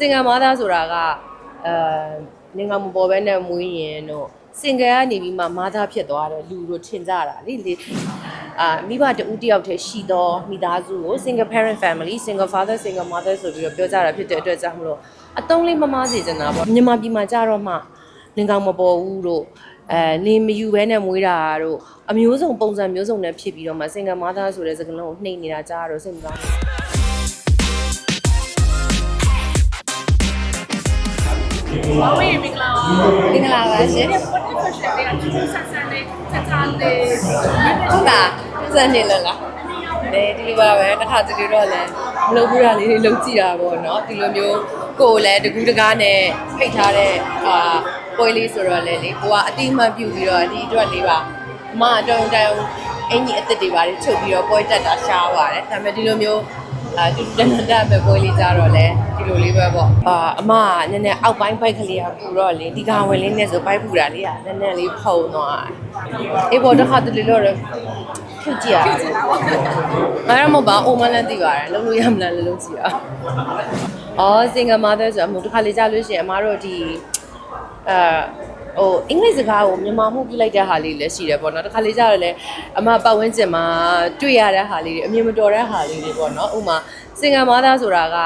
စင်ကမာသားဆိုတာကအဲနေငါမပေါ်ပဲနဲ့မွေးရင်တော့စင်ကယ်ကနေပြီးမှမာသားဖြစ်သွားတယ်လူတို့ထင်ကြတာလေလေအာမိဘတူတယောက်တည်းရှိသောမိသားစုကို single parent family single father single mother ဆိုပြီးတော့ပြောကြတာဖြစ်တဲ့အတွက်ကြောင့်မလို့အတုံးလေးမမားစေချင်တာပေါ့မြန်မာပြည်မှာကြတော့မှနေကောင်မပေါ်ဘူးတို့အဲနေမယူဘဲနဲ့မွေးတာတို့အမျိုးစုံပုံစံမျိုးစုံနဲ့ဖြစ်ပြီးတော့မှ single mother ဆိုတဲ့စကားလုံးကိုနှိမ့်နေတာကြားတော့စိတ်မကောင်းဘူး ဝါဝေးမင်္ဂလာပါမင်္ဂလာပါရှင်ဒီ what question တွေကချူချူဆန်ဆန်လေးချက်ချလေးဟုတ်လားစံနေလားလားလေဒီလိုပါပဲတစ်ခါတလေတော့လည်းမလုပ်ဘူးတာလေးတွေလုပ်ကြည့်တာပေါ့နော်ဒီလိုမျိုးကိုယ်လည်းတကူးတကားနဲ့ဖိတ်ထားတဲ့အာပွဲလေးဆိုတော့လေလေကိုကအတိအမှန်ပြုပြီးတော့ဒီအတွက်လေးပါအမအတောင်တောင်အင်ကြီးအစ်စ်တွေပါလေချုပ်ပြီးတော့ပွဲတက်တာရှားပါတယ်ဒါပေမဲ့ဒီလိုမျိုးအာတူတူတန်တန်ပဲပွဲလေးကြတော့လေဒီ လိုလေးပဲပေါ့အာအမကနည်းနည်းအောက်ပိုင်းပိုက်ကလေးကပူတော့လေဒီကောင်ဝင်လေးနဲ့ဆိုပိုက်ပူတာလေးကနည်းနည်းလေးဖုံသွားအေးပေါ်တစ်ခါတလေတော့ဖြုတ်ကြည့်ရအောင်ငါတော့မဟုတ်ပါအိုမလန်းသိပါတယ်လုံးလို့ရမလားလည်းလုံးကြည့်ရအောင်အော် single mother ဆိုအမှုတစ်ခါလေကြားလို့ရှိရင်အမားတို့ဒီအာဟိုအင်္ဂလိပ်စကားကိုမြန်မာမှုပြလိုက်တဲ့ဟာလေးလည်းရှိတယ်ပေါ့နော်တစ်ခါလေကြားတော့လည်းအမပတ်ဝန်းကျင်မှာတွေ့ရတဲ့ဟာလေးတွေအမြင်မတော်တဲ့ဟာလေးတွေပေါ့နော်ဥပမာ single mother ဆိုတာက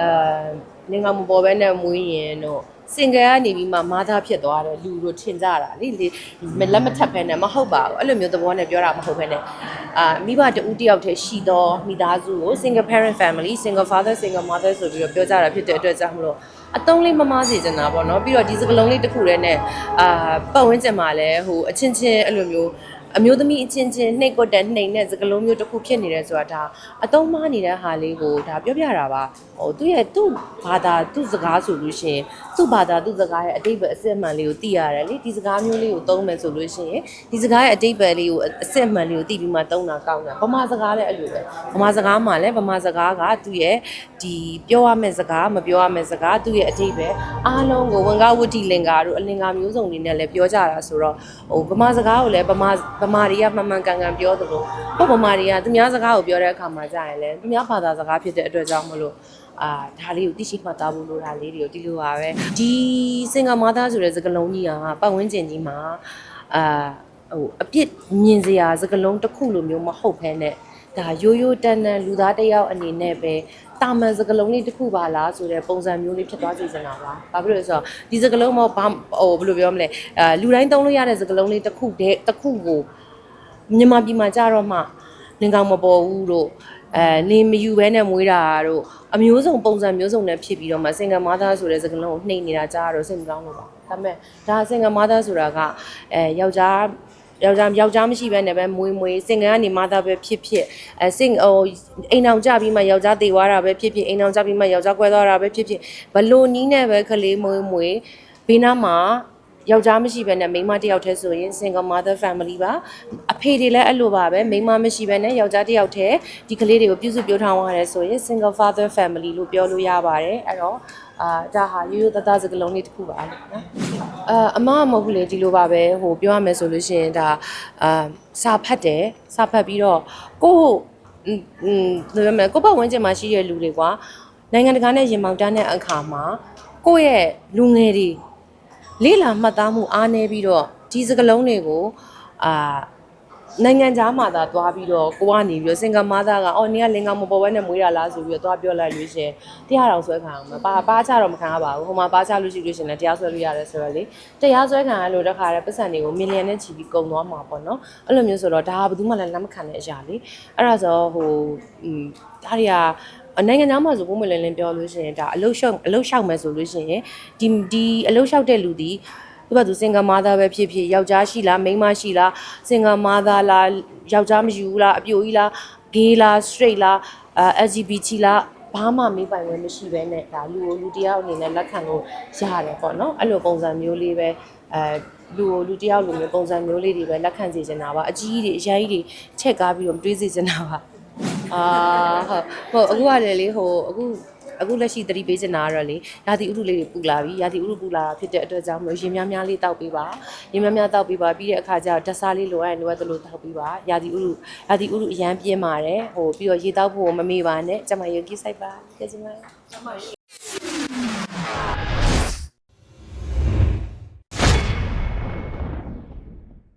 အာနေငါမပေါ်ပဲနဲ့မွေးရင်တော့စင်ကယ်ကနေပြီးမှမာသားဖြစ်သွားတယ်လူတို့ထင်ကြတာလေလေလက်မထပ်ဖဲနဲ့မဟုတ်ပါဘူးအဲ့လိုမျိုးသဘောနဲ့ပြောတာမဟုတ်ဘဲနဲ့အာမိဘတူတယောက်တည်းရှိသောမိသားစုကို single parent family single father single mother ဆိုပြီးတော့ပြောကြတာဖြစ်တဲ့အတွက်ကြောင့်မလို့အတုံးလေးမမားစေချင်တာပေါ့နော်ပြီးတော့ဒီစကလုံးလေးတစ်ခုတည်းနဲ့အာပတ်ဝန်းကျင်မှာလည်းဟိုအချင်းချင်းအဲ့လိုမျိုး အမျိုးသမီးအချင်းချင်းနှိတ်ကွက်တဲ့နှိမ်တဲ့စကလုံးမျိုးတစ်ခုဖြစ်နေတယ်ဆိုတာဒါအတုံးမားနေတဲ့ဟာလေးကိုဒါပြောပြတာပါဟိုသူ့ရဲ့သူ့ဘာသာသူ့စကားဆိုလို့ရှိရင်သူ့ဘာသာသူ့စကားရဲ့အတိတ်ပဲအစစ်အမှန်လေးကိုသိရတယ်လေဒီစကားမျိုးလေးကိုသုံးမယ်ဆိုလို့ရှိရင်ဒီစကားရဲ့အတိတ်ပဲလေးကိုအစစ်အမှန်လေးကိုသိပြီးမှသုံးတာကောင်းတယ်ဗမာစကားလည်းအဲ့လိုပဲဗမာစကားမှာလည်းဗမာစကားကသူ့ရဲ့ဒီပြောရမယ့်စကားမပြောရမယ့်စကားသူ့ရဲ့အတိတ်ပဲအားလုံးကိုဝန်ကားဝတ္တိလင်္ကာတို့အလင်္ကာမျိုးစုံတွေနဲ့လည်းပြောကြတာဆိုတော့ဟိုဗမာစကားကိုလည်းဗမာဗမာတွေကမှန်မှန်ကန်ကန်ပြောသလိုဟုတ်ဗမာတွေကသူများစကားကိုပြောတဲ့အခါမှာကြာရင်လည်းသူများဘာသာစကားဖြစ်တဲ့အတွက်ကြောင့်မလို့အာဒါလေးကိုသိရှိမှတ်သားဖို့လိုတာလေးတွေကိုဒီလိုပါပဲဒီစင်ကာမာသားဆိုတဲ့စကားလုံးကြီးကပတ်ဝန်းကျင်ကြီးမှာအာဟိုအပြစ်မြင်စရာစကားလုံးတစ်ခုလိုမျိုးမဟုတ်ဘဲနဲ့ဒါရိုးရိုးတန်တန်လူသားတစ်ယောက်အနေနဲ့ပဲ တာမန်စကလုံးလေးတစ်ခုပါလားဆိုတဲ့ပုံစံမျိုးလေးဖြစ်သွားစေချင်တာပါ။ဘာဖြစ်လို့လဲဆိုတော့ဒီစကလုံးမဘာဟိုဘယ်လိုပြောမလဲအဲလူတိုင်းသုံးလို့ရတဲ့စကလုံးလေးတစ်ခုတည်းတစ်ခုကိုမြန်မာပြည်မှာကြတော့မှလင်ကောင်မပေါ်ဘူးတို့အဲနေမယူဘဲနဲ့မွေးတာတို့အမျိုးစုံပုံစံမျိုးစုံနဲ့ဖြစ်ပြီးတော့မှ single mother ဆိုတဲ့စကားလုံးကိုနှိမ့်နေတာကြားတော့စိတ်မကောင်းလို့ပါဒါပေမဲ့ဒါ single mother ဆိုတာကအဲယောက်ျား ယောက်ျားယောက်ျားမရှိဘဲနဲ့ပဲမွေးမွေးစင်ကနေမသားပဲဖြစ်ဖြစ်အဲစင်ဟိုအိမ်အောင်ကြပြီးမှယောက်ျားတေသွားတာပဲဖြစ်ဖြစ်အိမ်အောင်ကြပြီးမှယောက်ျားကွဲသွားတာပဲဖြစ်ဖြစ်ဘလို့နီးနဲ့ပဲကလေးမွေးမွေးဘေးနားမှာယောက်ျားမရှိဘဲနဲ့မိန်းမတစ်ယောက်တည်းဆိုရင် single mother family ပါအဖေတွေလည်းအဲ့လိုပါပဲမိန်းမမရှိဘဲနဲ့ယောက်ျားတစ်ယောက်တည်းဒီကလေးတွေကိုပြုစုပြောင်းထောင်ရတယ်ဆိုရင် single father family လို့ပြောလို့ရပါတယ်အဲ့တော့ အာဒါဟာရိုးရိုးသားသားစကလုံးလေးတစ်ခုပါလို့နော်အာအမကမဟုတ်ဘူးလေဒီလိုပါပဲဟိုပြောရမယ်ဆိုလို့ရှိရင်ဒါအာစာဖတ်တယ်စာဖတ်ပြီးတော့ကို့ဟိုဒါပေမဲ့ကို့ဘဝဝင်ကျင်မှာရှိတဲ့လူတွေကနိုင်ငံတကာနဲ့ရင်မောင်တန်းတဲ့အခါမှာကိုယ့်ရဲ့လူငယ်တွေလေးလာမှတ်သားမှုအားနည်းပြီးတော့ဒီစကလုံးတွေကိုအာ နိုင်ငံသားမှာသာသွားပြီးတော့ကိုကနေပြီးတော့စင်ကာမာသားကအော်နင်ကလင်ကောင်မပေါ်ဘဲနဲ့မွေးရလားဆိုပြီးတော့သွားပြောလိုက်လို့ရှရင်တရားတော်ဆွဲခံအောင်မပါပါချတော့မခံရပါဘူးဟိုမှာပါချလို့ရှိလို့ရှရင်လည်းတရားဆွဲလို့ရတယ်ဆိုတော့လေတရားဆွဲခံရလို့တခါတည်းပတ်စံတွေကိုမီလီယံနဲ့ချီပြီးကုန်သွားမှာပေါ့နော်အဲ့လိုမျိုးဆိုတော့ဒါကဘယ်သူမှလည်းလက်မခံတဲ့အရာလေအဲ့ဒါဆိုဟိုอืมဒါတွေကနိုင်ငံသားမှာဆိုပုံမလင်းလင်းပြောလို့ရှိရင်ဒါအလုရှောက်အလုရှောက်မယ်ဆိုလို့ရှိရင်ဒီဒီအလုရှောက်တဲ့လူဒီ သူကသူစင်ကာမာသားပဲဖြစ်ဖြစ်ယောက်ျားရှိလားမိန်းမရှိလားစင်ကာမာသားလားယောက်ျားမယူဘူးလားအပြိုကြီးလားဂေးလား straight လားအဲ LGBT လားဘာမှမေးပိုင်ဝင်မရှိဘဲနဲ့ဒါလူကိုလူတစ်ယောက်အနေနဲ့လက်ခံလို့ရတယ်ပေါ့နော်အဲ့လိုပုံစံမျိုးလေးပဲအဲလူကိုလူတစ်ယောက်လိုမျိုးပုံစံမျိုးလေးတွေပဲလက်ခံစေချင်တာပါအကြီးကြီးတွေအရင်ကြီးတွေချက်ကားပြီးတော့မတွေးစေချင်တာပါအာဟုတ်ဟုတ်အခုကလည်းလေဟိုအခု အခုလက်ရှိသတိပေးချင်တာကတော့လေရာသီဥတုလေးတွေပူလာပြီရာသီဥတုပူလာတာဖြစ်တဲ့အတွက်ကြောင့်မလို့ရင်များများလေးတောက်ပေးပါရင်များများတောက်ပေးပါပြီးတဲ့အခါကျတော့ဓာတ်စားလေးလိုအပ်ရင်လိုအပ်သလိုတောက်ပေးပါရာသီဥတုရာသီဥတုအရန်ပြင်းပါတယ်ဟိုပြီးတော့ရေတောက်ဖို့မမေ့ပါနဲ့ကျမရေကြီးဆိုင်ပါကျေးဇူးပါ